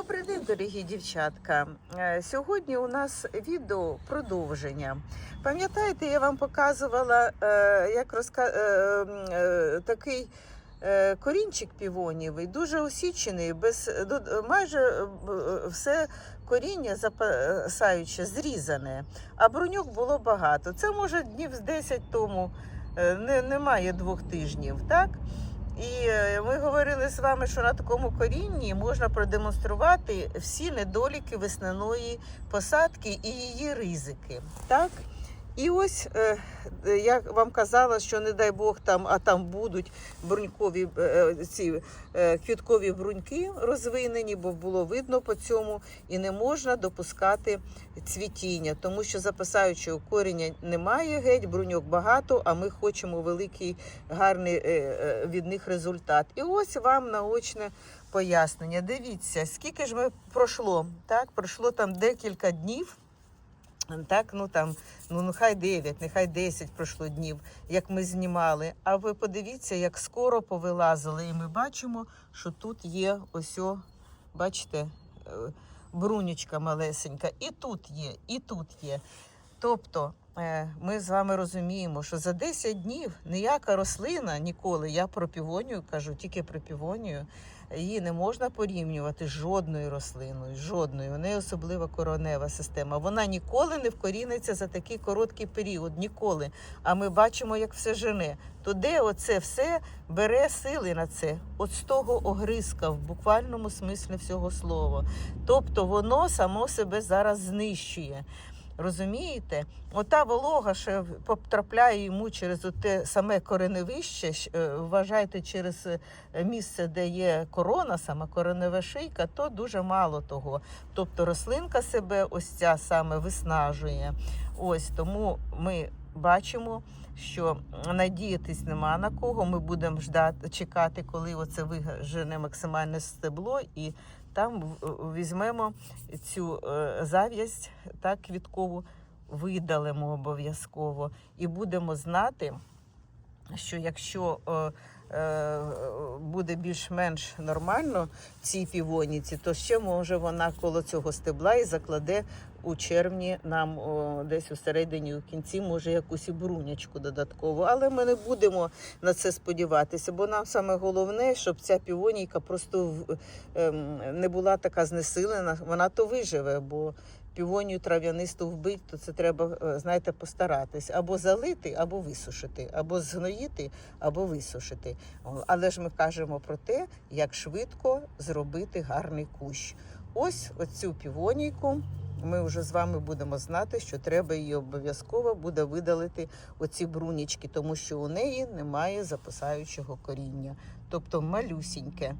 Добрий день, дорогі дівчатка. Е, Сьогодні у нас відео продовження. Пам'ятаєте, я вам показувала е, як розка... е, такий корінчик півонівий, дуже осічений, без майже все коріння запасаюче, зрізане, а бруньок було багато. Це може днів з 10 тому, немає двох тижнів, так? І е, ми говорили з вами, що на такому корінні можна продемонструвати всі недоліки весняної посадки і її ризики. Так? І ось е, е, я вам казала, що не дай Бог там, а там будуть брунькові е, ці квіткові бруньки розвинені, бо було видно по цьому, і не можна допускати цвітіння, тому що запасаючого коріння немає геть, бруньок багато, а ми хочемо великий гарний від них результат. І ось вам наочне пояснення. Дивіться, скільки ж ми пройшло. Так, пройшло там декілька днів. Так, ну там, ну нехай 9, нехай 10 пройшло днів, як ми знімали. А ви подивіться, як скоро повилазили. І ми бачимо, що тут є ось, бачите, е, брунючка малесенька. І тут є, і тут є. Тобто е, ми з вами розуміємо, що за 10 днів ніяка рослина ніколи, я про півонію кажу, тільки про півонію, її не можна порівнювати з жодною рослиною, жодною. У неї особлива коронева система. Вона ніколи не вкоріниться за такий короткий період, ніколи. А ми бачимо, як все жене. То де оце все бере сили на це? От з того огризка, в буквальному смислі всього слова. Тобто воно само себе зараз знищує. Розумієте? Ота волога, що потрапляє йому через те саме кореневище, е, вважайте, через е, місце, де є корона, сама коренева шийка, то дуже мало того. Тобто рослинка себе ось ця саме виснажує. Ось тому ми бачимо, що надіятись нема на кого. Ми будемо ждати, чекати, коли оце вижене максимальне стебло, і там візьмемо цю е, зав'язь так квіткову, видалимо обов'язково і будемо знати, що якщо е, е, буде більш-менш нормально цій півоніці, то ще може вона коло цього стебла і закладе у червні нам о, десь у середині, у кінці, може якусь і брунячку додаткову. Але ми не будемо на це сподіватися, бо нам саме головне, щоб ця півонійка просто в- ем, не була така знесилена, вона то виживе, бо півонію трав'янисту вбить, то це треба, е, знаєте, постаратись або залити, або висушити, або згноїти, або висушити. Але ж ми кажемо про те, як швидко зробити гарний кущ. Ось оцю півонійку. Ми вже з вами будемо знати, що треба її обов'язково буде видалити оці брунічки, тому що у неї немає запасаючого коріння, тобто малюсіньке.